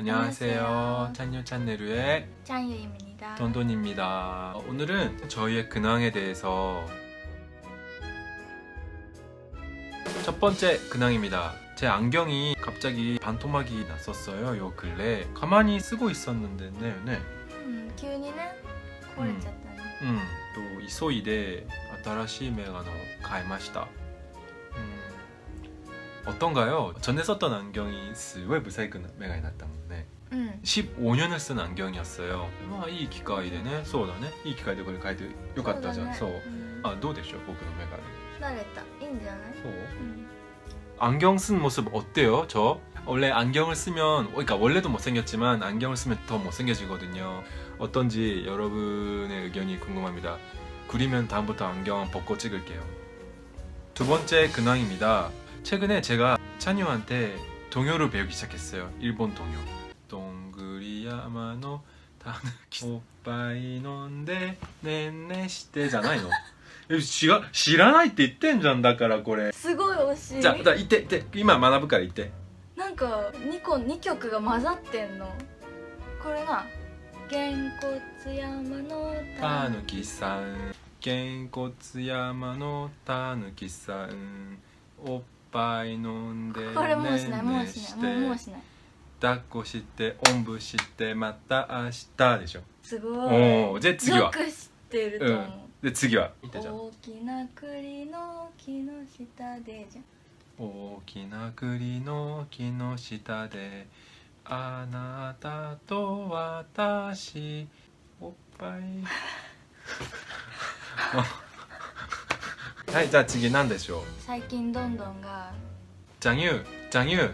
안녕하세요. 안녕하세요. 찬유 채널의 짠유입니다. 돈돈입니다. 오늘은 저희의 근황에 대해서 첫 번째 근황입니다. 제 안경이 갑자기 반토막이 났었어요. 요 근래 가만히 쓰고 있었는데 네, 네. うん、急にね壊れちゃったね。 음, 또急いで新しいメガネを買いました. 음, 어떤가요? 전에 썼던 안경이 왜 무사이크 메가에 났다. 네. 15년을 쓴 안경이었어요. 아, 이 기가이 되네. 소다네. 이 기가이 되고 가이드 요갔다 전. 소. 아, 도대죠. 보그 노 메가이. 나랬다. 인잖아요. 소. 안경 쓴 모습 어때요? 저 원래 안경을 쓰면 그러니까 원래도 못생겼지만 안경을 쓰면 더 못생겨지거든요. 어떤지 여러분의 의견이 궁금합니다. 그리면 다음부터 안경 벗고 찍을게요. 두 번째 근황입니다. 최근에 제가 찬유한테 동요를 배우기 시작했어요. 일본 동요. 동그리야마노 타누키 오빠이 논데 네네 시대잖아요. 지가 知らないって言ってんじゃんだからこれすごい惜しい。じゃあだ言って言って今学ぶから言ってなんか二個二曲が混ざってんの。これがげんこつ山のたぬきさんげんこつ山のたぬきさんおっ ぱい飲んでこれもうしないもうしないもうもうしない。抱っこしておんぶしてまた明日でしょ？すごい。おおじゃあ次は？よく知ってると思う。で次は？言ってじゃん大きな栗の木の下でじゃん。大きな栗の木の下であなたと私おっぱい はいじゃあ次何でしょう最近どんどんが 장유 장유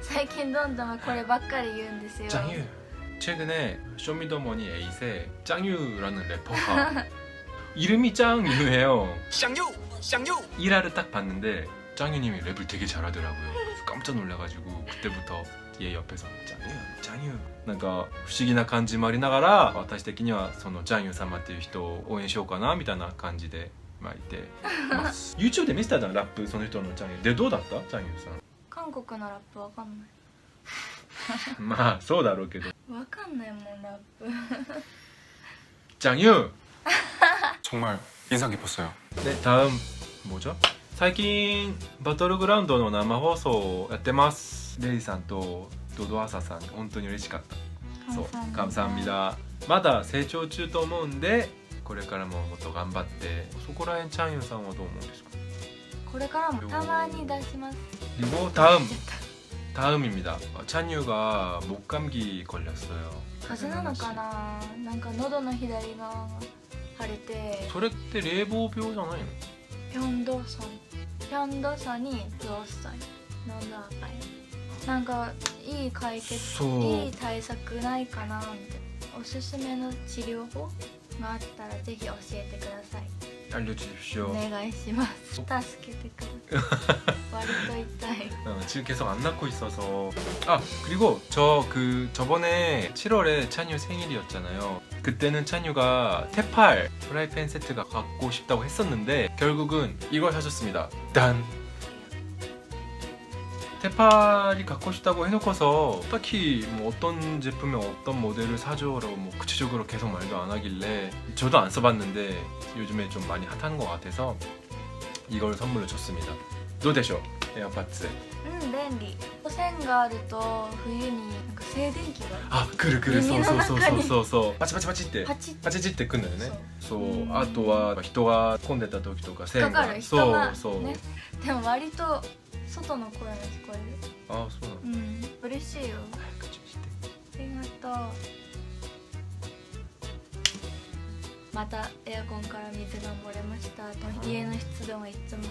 最近どんどんはこればっかり言うんですよ 장유 최근에 쇼미더머니 에잇에 짱유라는 래퍼가 이름이 짱유예요 쌍유! 쌍유! 1화를 딱 봤는데 짱유님이 랩을 되게 잘하더라고요 그래서 깜짝 놀라가지고 그때부터 얘 옆에서 짱유 짱유 뭔가 不思議な感じもありながら私的にはその짱유様っていう人を応援しようかなみたいな感じでまあいて、まあ YouTube で見せたじゃんラップその人の짱유でどうだった짱유さん韓国のラップわかんないまあそうだろうけどわかんないもんラップ 짱유 정말 인상 깊었어요. 네 다음 뭐죠? 最近バトルグラウンドの生放送をやってますレイさんとドドアサさん本当に嬉しかったそう감사합니다まだ成長中と思うんでこれからももっと頑張ってそこら辺チャンユンさんはどう思うんですかこれからもたまに出します 그리고 다음 다음입니다 찬유가 목감기 걸렸어요 風邪なのかななんか喉の左側が腫れてそれって冷房病じゃないの ピョンドソンピョンドソンにどうしたい飲んだ赤いなんかいい解決そういい対策ないかなみたいなおすすめの治療法があったらぜひ教えてください 알려주십시오 お願いします助けてください割と痛い 어, 지금 계속 안 낫고 있어서 아 그리고 저 그 저번에 7월에 찬유 생일이었잖아요 그때는 찬유가 테팔 프라이팬 세트가 갖고 싶다고 했었는데 결국은 이걸 사줬습니다 단 테팔이 갖고 싶다고 해놓고서 딱히 뭐 어떤 제품에 어떤 모델을 사줘라고 뭐 구체적으로 계속 말도 안 하길래 저도 안 써봤는데 요즘에 좀 많이 핫한 것 같아서 이걸 선물로 줬습니다. どうでしょうエアパッツうん便利線があると冬になんか 静電気が。あ来る来る。そうそうそうそうそうそう。パチパチパチって。パチ。ッパチチってくんだよね。そう。う。んあとは人が混んでた時とか線かかがる。人がそうそう、ねでも割と外の声が聞こえる。あそうなの。うん。嬉しいよ。ありがとうまたエアコンから水が漏れました家の湿度はいつも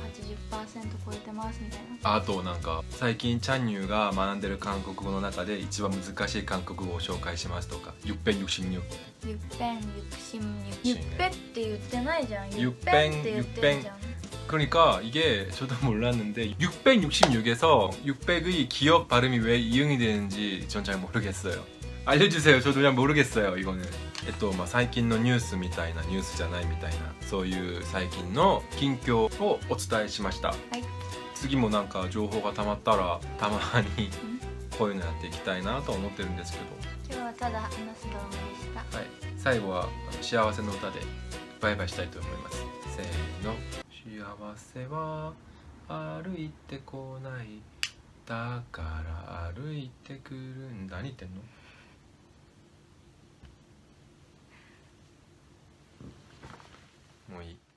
80%超えてますみたいなあとなんか最近チャンニューが学んでる韓国語の中で一番難しい韓国語を紹介しますとか「ゆっぺんゆしんにゅゆっぺんゆくしんゆゆっぺって言ってないじゃんゆっぺんって言ってるじゃん 그러니까 이게 저도 몰랐는데 666에서 600의 기억 발음이 왜 이응이 되는지 전 잘 모르겠어요. 알려주세요. 저도 잘 모르겠어요. 이거는. えっとまあ、最近のニュースみたいなニュースじゃないみたいなそういう最近の近況をお伝えしました、い次もなんか情報がたまったらたまに こういうのやっていきたいなと思ってるんですけど今日はただ話す動画でしたはい、最後はあの幸せの歌でバイバイしたいと思いますせーの幸せは歩いてこないだから歩いてくるん何言ってんの もういい